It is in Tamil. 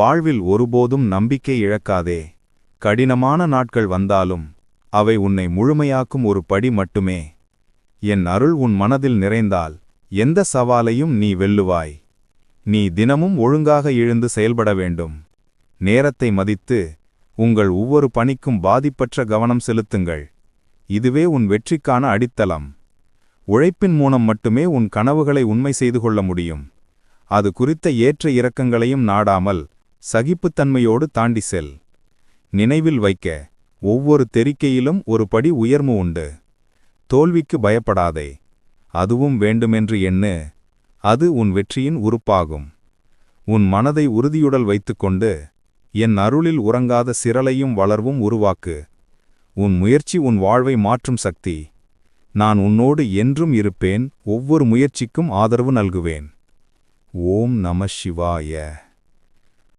வாழ்வில் ஒருபோதும் நம்பிக்கை இழக்காதே. கடினமான நாட்கள் வந்தாலும் அவை உன்னை முழுமையாக்கும் ஒரு படி மட்டுமே. என் அருள் உன் மனதில் நிறைந்தால் எந்த சவாலையும் நீ வெல்லுவாய். நீ தினமும் ஒழுங்காக எழுந்து செயல்பட வேண்டும். நேரத்தை மதித்து உங்கள் ஒவ்வொரு பணிக்கும் பாதிப்பற்ற கவனம் செலுத்துங்கள். இதுவே உன் வெற்றிக்கான அடித்தளம். உழைப்பின் மூலம் மட்டுமே உன் கனவுகளை உண்மை செய்து கொள்ள முடியும். அது குறித்த ஏற்ற இறக்கங்களையும் நாடாமல் சகிப்புத்தன்மையோடு தாண்டி செல். நினைவில் வைக்க ஒவ்வொரு தெரிக்கையிலும் ஒரு படி உயர்வு உண்டு. தோல்விக்கு பயப்படாதே. அதுவும் வேண்டுமென்று எண்ணு. அது உன் வெற்றியின் உறுப்பாகும். உன் மனதை உறுதியுடல் வைத்துக்கொண்டு என் அருளில் உறங்காத சிரலையும் வளர்வும் உருவாக்கு. உன் முயற்சி உன் வாழ்வை மாற்றும் சக்தி. நான் உன்னோடு என்றும் இருப்பேன் ஒவ்வொரு முயற்சிக்கும் ஆதரவு நல்குவேன். ஓம் நம சிவாய.